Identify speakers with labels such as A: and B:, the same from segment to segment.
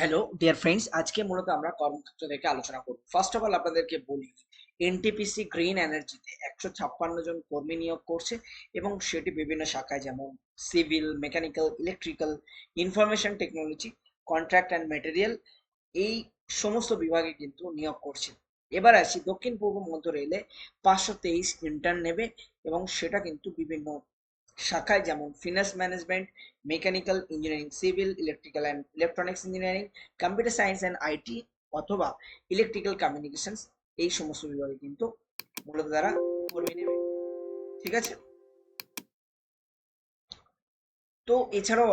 A: hello dear friends আজকে মূলত আমরা কর্মক্ষেত্র থেকে আলোচনা করব ফার্স্ট অফ অল আপনাদেরকে বলি এনটিপিসি গ্রিন এনার্জিতে একশো ছাপ্পান্ন জন কর্মী নিয়োগ করছে এবং সেটি বিভিন্ন শাখায় যেমন civil mechanical electrical information technology contract and material এই সমস্ত বিভাগে কিন্তু নিয়োগ করছে এবার আসি দক্ষিণ পূর্ব মধ্য রেলে পাঁচশো তেইশ ইন্টার্ন নেবে এবং সেটা কিন্তু বিভিন্ন শাখায় যেমন finance management mechanical engineering civil electrical and electronics engineering computer science and IT অথবা ইলেকট্রিক্যাল কমিউনিকেশনস এই সমস্ত বিভাগে কিন্তু মূলত তারা কর্মী নেবে ঠিক আছে তো এছাড়াও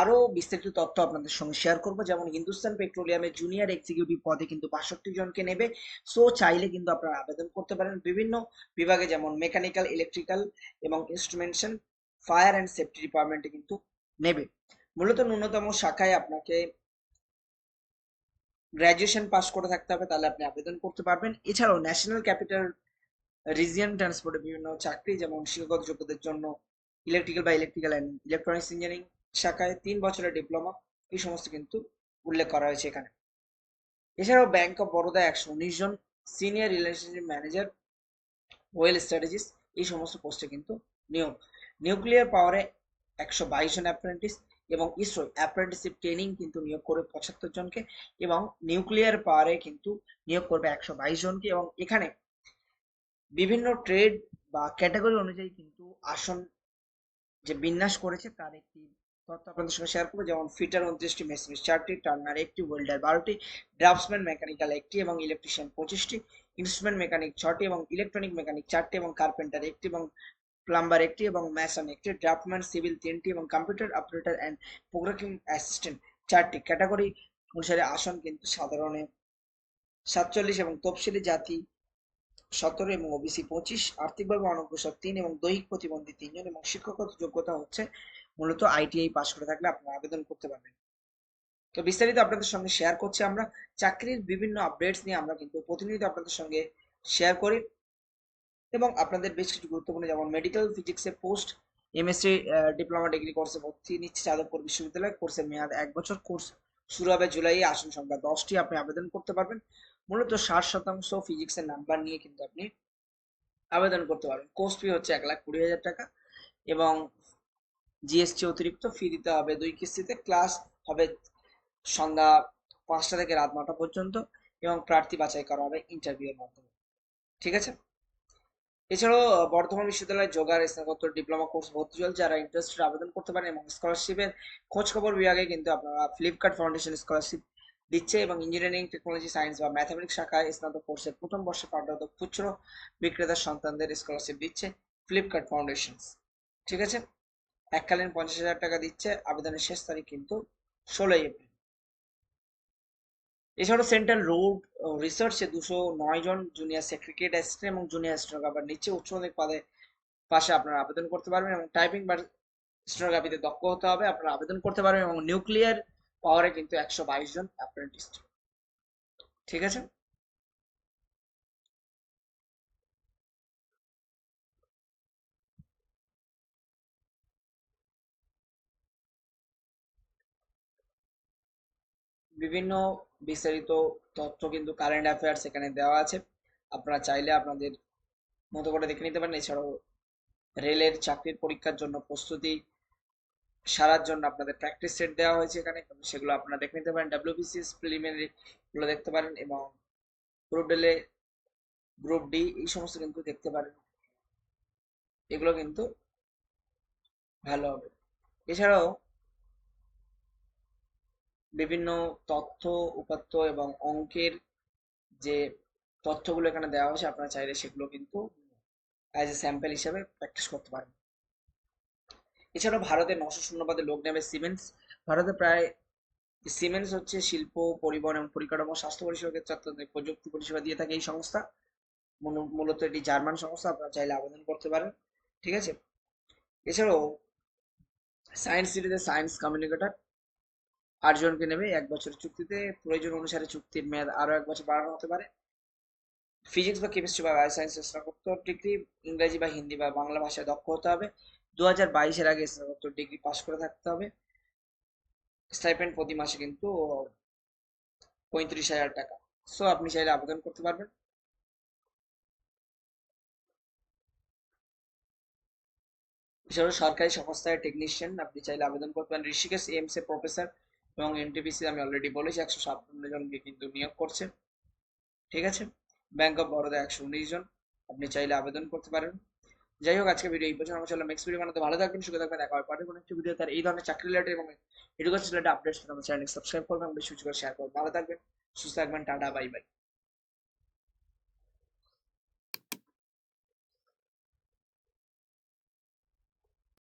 A: আরো বিস্তারিত তথ্য আপনাদের সঙ্গে শেয়ার করবো যেমন হিন্দুস্তান পেট্রোলিয়ামের জুনিয়র এক্সিকিউটিভ পদে কিন্তু বাষট্টি জনকে নেবে সো চাইলে কিন্তু আপনারা আবেদন করতে পারেন বিভিন্ন বিভাগে যেমন মেকানিক্যাল ইলেকট্রিক্যাল এবং ইনস্ট্রুমেন্টেশন ফায়ার অ্যান্ড সেফটি ডিপার্টমেন্টে কিন্তু নেবে মূলত ন্যূনতম শাখায় আপনাকে গ্র্যাজুয়েশন পাস করে থাকতে হবে তাহলে আপনি আবেদন করতে পারবেন এছাড়াও ন্যাশনাল ক্যাপিটাল রিজিয়ন ট্রান্সপোর্টে বিভিন্ন চাকরি যেমন শিক্ষাগত যোগ্যদের জন্য ইলেকট্রিক্যাল বা ইলেকট্রিক্যাল অ্যান্ড ইলেকট্রনিক্স ইঞ্জিনিয়ারিং শাখায় তিন বছরের ডিপ্লোমা এই সমস্ত কিন্তু উল্লেখ করা হয়েছে এখানে এছাড়াও ব্যাংক অফ বরোদা একশো উনিশ জন senior relationship manager wealth strategist এই সমস্ত পোস্টে কিন্তু নিয়োগ নিউক্লিয়ার পাওয়ারে একশো বাইশ জন অ্যাপ্রেন্টিস এবং ইসরো অ্যাপ্রেন্টিসশিপ ট্রেনিং কিন্তু নিয়োগ করবে পঁচাত্তর জনকে এবং নিউক্লিয়ার পাওয়ারে কিন্তু নিয়োগ করবে একশো বাইশ জনকে এবং এখানে বিভিন্ন ট্রেড বা ক্যাটাগরি অনুযায়ী কিন্তু আসন যে বিন্যাস করেছে তার একটি তথ্য আপনাদের সঙ্গে শেয়ার করবো যেমন ফিটার উনত্রিশটি মেসমিস চারটি টার্নার একটি ওয়েল্ডার বারোটি ড্রাফটসম্যান মেকানিক্যাল একটি এবং ইলেকট্রিশিয়ান পঁচিশটি ইনস্ট্রুমেন্ট মেকানিক ছটি এবং ইলেকট্রনিক মেকানিক চারটি এবং কার্পেন্টার একটি এবং প্লাম্বার একটি এবং ম্যাসন একটি ড্রাফটম্যান সিভিল তিনটি এবং computer operator and programming assistant চারটি ক্যাটাগরি অনুসারে আসন কিন্তু সাধারণে সাতচল্লিশ এবং তফসিলি জাতি সতেরো এবং ওবিসি পঁচিশ আর্থিকভাবে অনগ্রসর তিন এবং দৈহিক প্রতিবন্ধী তিনজন এবং শিক্ষকগত যোগ্যতা হচ্ছে মূলত আইটিআই পাশ করে থাকলে আপনারা আবেদন করতে পারবেন তো বিস্তারিত আপনাদের সঙ্গে শেয়ার করছি আমরা চাকরির বিভিন্ন আপডেটস নিয়ে আমরা কিন্তু প্রতিনিয়ত আপনাদের সঙ্গে শেয়ার করি এবং আপনাদের বেশ কিছু গুরুত্বপূর্ণ যেমন মেডিকেল ফিজিক্সে পোস্ট এমএসসি ডিপ্লোমা ডিগ্রি কোর্সে ভর্তি নিচ্ছে যাদবপুর বিশ্ববিদ্যালয় কোর্সের মেয়াদ এক বছর কোর্স শুরু হবে জুলাই আসন সংখ্যা দশটি আপনি আবেদন করতে পারবেন মূলত ষাট শতাংশ ফিজিক্সের নাম্বার নিয়ে কিন্তু আপনি আবেদন করতে পারবেন কোর্স ফি হচ্ছে এক লাখ কুড়ি হাজার টাকা এবং জিএসটি অতিরিক্ত ফি দিতে হবে দুই কিস্তিতে ক্লাস হবে সন্ধ্যা পাঁচটা থেকে রাত নটা পর্যন্ত এবং প্রার্থী বাছাই করা হবে ইন্টারভিউয়ের মাধ্যমে ঠিক আছে এছাড়াও বর্ধমান বিশ্ববিদ্যালয়ের যোগার স্নাতকোত্তর ডিপ্লোমা কোর্স ভর্তি চল যারা ইন্টারেস্টেড আবেদন করতে পারেন এবং স্কলারশিপের খোঁজ খবর বিভাগে কিন্তু আপনারা ফ্লিপকার্ট ফাউন্ডেশন স্কলারশিপ দিচ্ছে এবং ইঞ্জিনিয়ারিং টেকনোলজি সায়েন্স বা ম্যাথামেটিক্স শাখায় স্নাতক কোর্সের প্রথম বর্ষে পাঠরত খুচরো বিক্রেতার সন্তানদের স্কলারশিপ দিচ্ছে ফ্লিপকার্ট ফাউন্ডেশন ঠিক আছে এককালীন পঞ্চাশ হাজার টাকা দিচ্ছে আবেদনের শেষ তারিখ কিন্তু ষোলোই এপ্রিল এছাড়াও সেন্ট্রাল রোড রিসার্চে দুশো নয় জন জুনিয়ার সার্টিফিকেট অ্যাসিস্ট্যান্ট এবং জুনিয়ার স্টেনোগ্রাফার নিচে উচ্চ মাধ্যমিক পদে পাশে আপনারা আবেদন করতে পারবেন এবং টাইপিং বা স্টেনোগ্রাফিতে দক্ষ হতে হবে আপনারা আবেদন করতে পারবেন এবং নিউক্লিয়ার পাওয়ারে কিন্তু একশো বাইশ জন অ্যাপ্রেন্টিস ঠিক আছে বিভিন্ন বিস্তারিত তথ্য কিন্তু কারেন্ট অ্যাফেয়ার্স এখানে দেওয়া আছে আপনারা চাইলে আপনাদের মতো করে দেখে নিতে পারেন এছাড়াও রেলের চাকরির পরীক্ষার জন্য প্রস্তুতি সারার জন্য আপনাদের প্র্যাকটিস সেট দেওয়া হয়েছে এখানে সেগুলো আপনারা দেখে নিতে পারেন ডাব্লিউবিসিএস প্রিলিমিনারিগুলো দেখতে পারেন এবং গ্রুপ ডেলে গ্রুপ ডি এই সমস্ত কিন্তু দেখতে পারেন এগুলো কিন্তু ভালো হবে এছাড়াও বিভিন্ন তথ্য উপাত্ত এবং অঙ্কের যে তথ্যগুলো এখানে দেওয়া হয়েছে আপনারা চাইলে সেগুলো কিন্তু অ্যাজ এ স্যাম্পেল হিসাবে প্র্যাকটিস করতে পারেন এছাড়াও ভারতে নশো শূন্যবাদে লোক নেবে সিমেন্টস ভারতে প্রায় সিমেন্টস হচ্ছে শিল্প পরিবহন এবং পরিকাঠামো স্বাস্থ্য পরিষেবা ক্ষেত্রে প্রযুক্তি পরিষেবা দিয়ে থাকে এই সংস্থা মূলত এটি জার্মান সংস্থা আপনারা চাইলে আবেদন করতে পারেন ঠিক আছে এছাড়াও সায়েন্স সিটিতে সায়েন্স কমিউনিকেটার আটজনকে নেবে এক বছর চুক্তিতে প্রয়োজন অনুসারে চুক্তির মেয়াদ আরও এক বছর বাড়ানো হতে পারে ফিজিক্স বা কেমিস্ট্রি বা বায়ো সায়েন্সের স্নাতকোত্তর ডিগ্রি ইংরেজি বা হিন্দি বা বাংলা ভাষায় দক্ষ হতে হবে দু হাজার বাইশের আগে স্নাতকোত্তর ডিগ্রি পাশ করে থাকতে হবে স্টাইপেন্ড প্রতি মাসে কিন্তু পঁয়ত্রিশ হাজার টাকা সো আপনি চাইলে আবেদন করতে পারবেন সরকারি সংস্থায় টেকনিশিয়ান আপনি চাইলে আবেদন করতে পারেন ঋষিকেশ এমস এ প্রফেসর এবং এনটিপিসি আমি অলরেডি বলেছি একশো সাতান্ন জনকে কিন্তু নিয়োগ করছে ঠিক আছে ব্যাংক অফ বরোদা একশো উনিশ জন আপনি চাইলে আবেদন করতে পারেন যাই হোক আজকে ভিডিও এই পর্যন্ত আমার চ্যানেল নেক্সট ভিডিও বানাতে ভালো থাকবেন সুখে থাকবেন একবার পরে কোনো একটি ভিডিও তার এই ধরনের চাকরি রিলেটেড এবং এডুকেশন রিলেটেড আপডেটস আমার চ্যানেল সাবস্ক্রাইব করবেন এবং বেশি করে শেয়ার করবেন ভালো থাকবেন সুস্থ থাকবেন টাটা বাই বাই